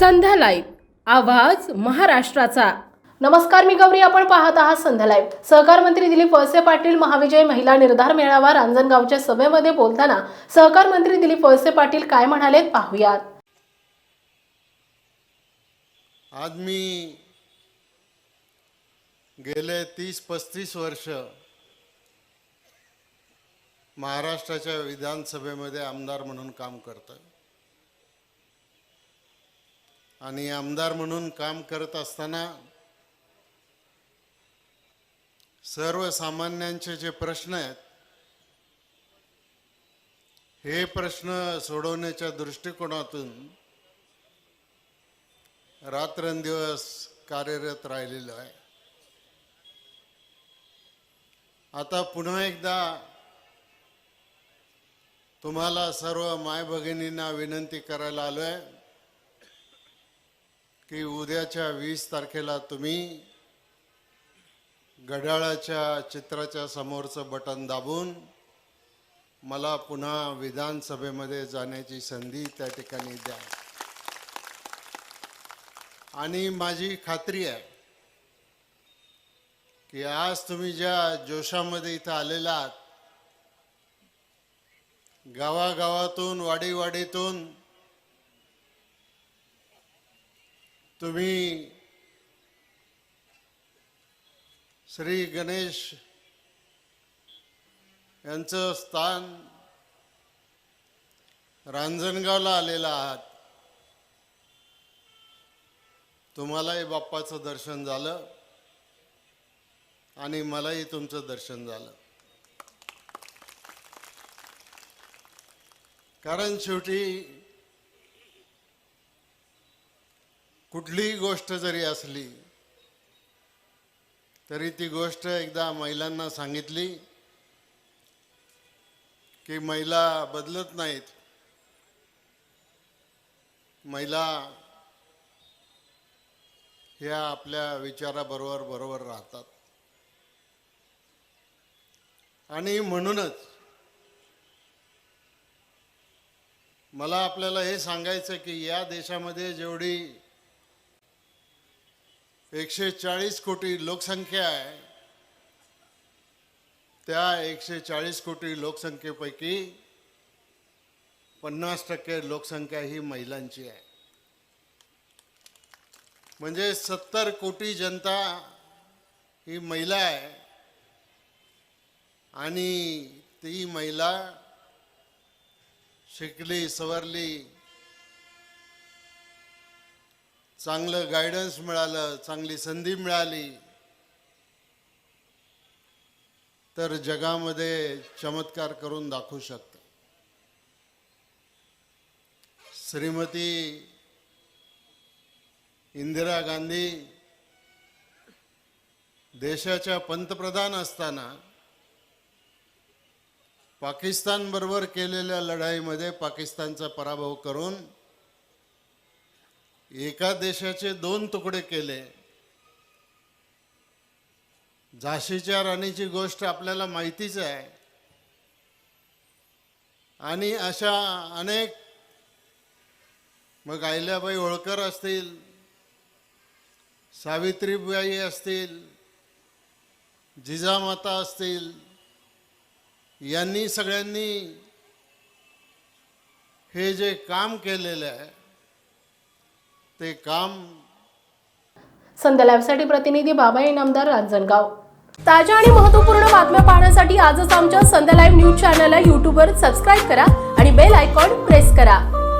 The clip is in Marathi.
संध्या लाईव्ह आवाज महाराष्ट्राचा. नमस्कार मी गौरी. आपण पाहत आहात संध्या लाईव्ह. सहकार मंत्री दिलीप वळसे पाटील महाविजय महिला निर्धार मेळावा रांजणगावच्या सभेमध्ये बोलताना सहकार मंत्री दिलीप वळसे पाटील काय म्हणाले पाहूयात. आज मी गेले तीस पस्तीस वर्ष महाराष्ट्राच्या विधानसभेमध्ये आमदार म्हणून काम करतोय. आणि आमदार म्हणून काम करत असताना सर्वसामान्यांचे जे प्रश्न आहेत हे प्रश्न सोडवण्याच्या दृष्टिकोनातून रात्रंदिवस कार्यरत राहिलेलो आहे. आता पुन्हा एकदा तुम्हाला सर्व माय भगिनींना विनंती करायला आलो आहे की उद्याच्या वीस तारखेला तुम्ही घड्याळाच्या चित्राच्या समोरचं बटन दाबून मला पुन्हा विधानसभेमध्ये जाण्याची संधी त्या ठिकाणी द्या. आणि माझी खात्री आहे की आज तुम्ही ज्या जोशामध्ये इथं आलेला आहात गावागावातून वाडीवाडीतून तुम्ही श्री गणेश यांचं स्थान रांजणगावला आलेला आहात. तुम्हालाही बाप्पाचं दर्शन झालं आणि मलाही तुमचं दर्शन झालं. कारण शेवटी कुठलीही गोष्ट जरी असली तरी ती गोष्ट एकदा महिलांना सांगितली की महिला बदलत नाहीत. महिला ह्या आपल्या विचाराबरोबर बरोबर राहतात. आणि म्हणूनच मला आपल्याला हे सांगायचं की या देशामध्ये जेवढी एकशे चाळीस कोटी लोकसंख्या आहे. त्या एकशे चाळीस कोटी लोकसंख्येपैकी पन्नास टक्के लोकसंख्या ही महिलांची आहे. म्हणजे सत्तर कोटी जनता ही महिला आहे. आणि ती महिला शिकली सवरली चांगलं गायडन्स मिळालं चांगली संधी मिळाली. तर जगामध्ये चमत्कार करून दाखवू शकते. श्रीमती इंदिरा गांधी देशाच्या पंतप्रधान असताना पाकिस्तान बरोबर केलेल्या लढाईमध्ये पाकिस्तानचा पराभव करून एका देशाचे दोन तुकडे केले. झाशीच्या राणीची गोष्ट आपल्याला माहितीच आहे. आणि अशा अनेक मग अहिल्याबाई होळकर असतील सावित्रीबाई असतील जिजामाता असतील यांनी सगळ्यांनी हे जे काम केलेलं आहे ते काम संध्या लाईव्हसाठी प्रतिनिधी बाबा इनामदार रांजणगाव. ताज्या आणि महत्त्वपूर्ण बातम्या पाहण्यासाठी आजच आमच्या संध्या लाईव्ह न्यूज चॅनलला यूट्यूबवर सबस्क्राईब करा आणि बेल आयकॉन प्रेस करा.